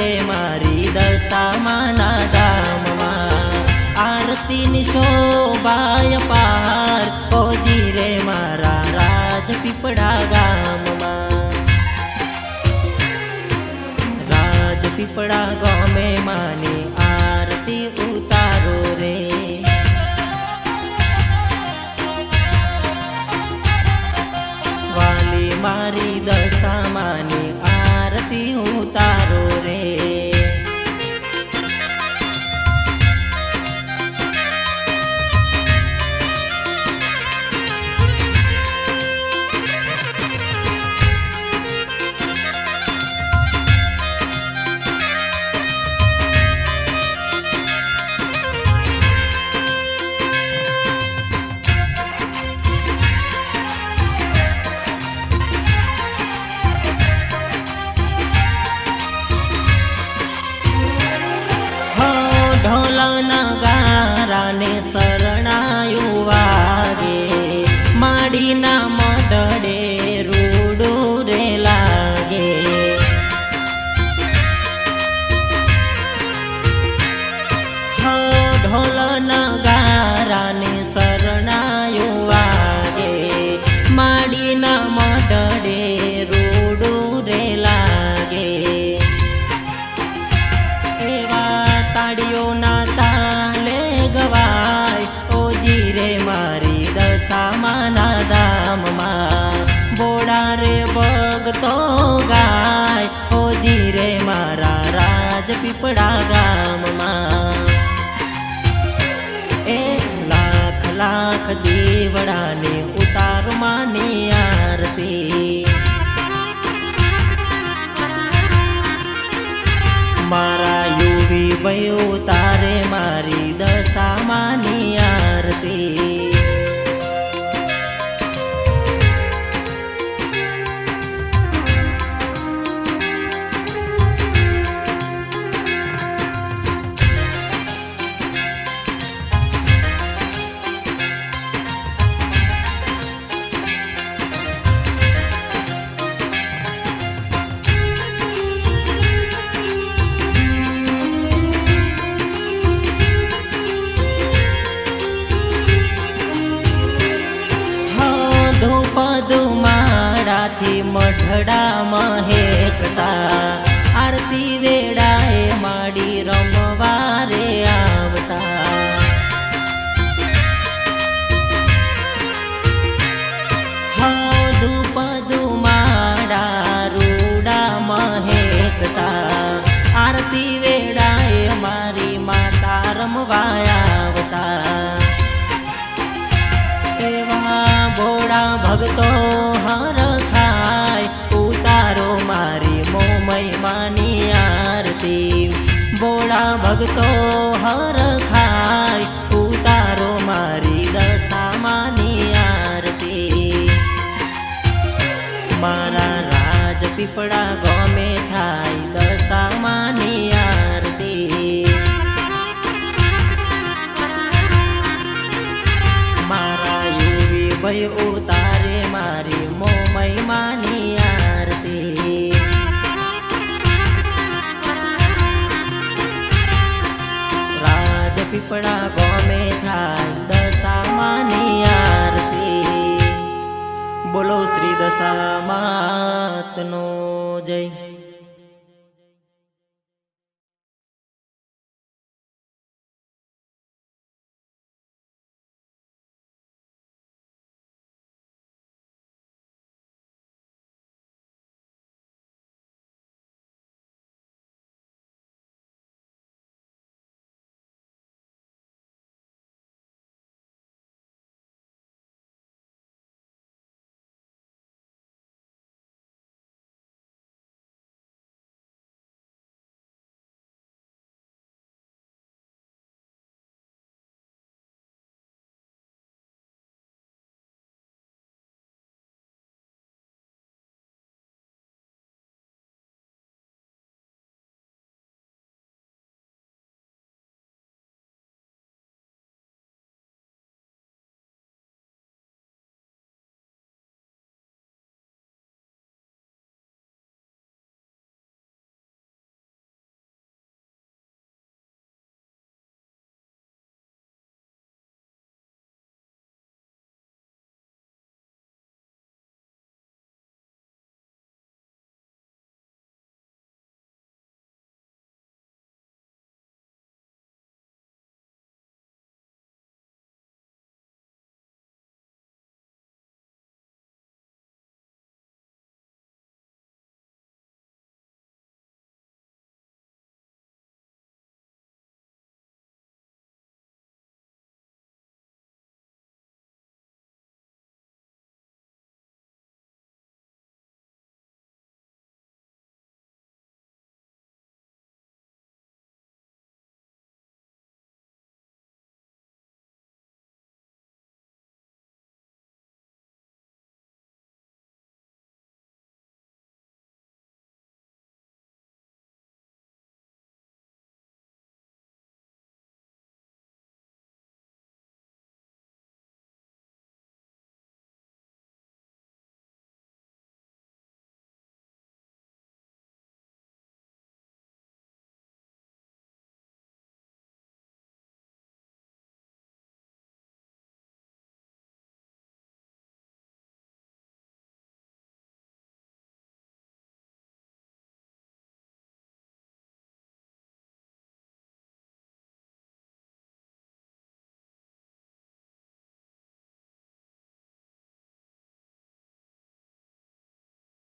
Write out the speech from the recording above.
રે મારી દશામાના ધામમાં આરતીની શોભાય પાર પહોંચી રે મારા રાજપીપળા ગામમાં રાજપીપળા ગામે માની આરતી ઉતારો રે વાલી મારી ઢોલના ગારાને શરણાયું વાગે. માડીના મડડે રૂડું રે લાગે. ઢોલના ધુમાડાથી મઢડા ભક્તો હર ખાય, ઉતારો મારી દશામાની આરતી. મારા રાજપીપળા ગમે થાય દશામાની આરતી. મારા યુવી ભય ઉતારે મારી મોમય માની રાજપીપળા ગોમે થાય દશામાની આરતી. બોલો શ્રી દશા માતનો જય.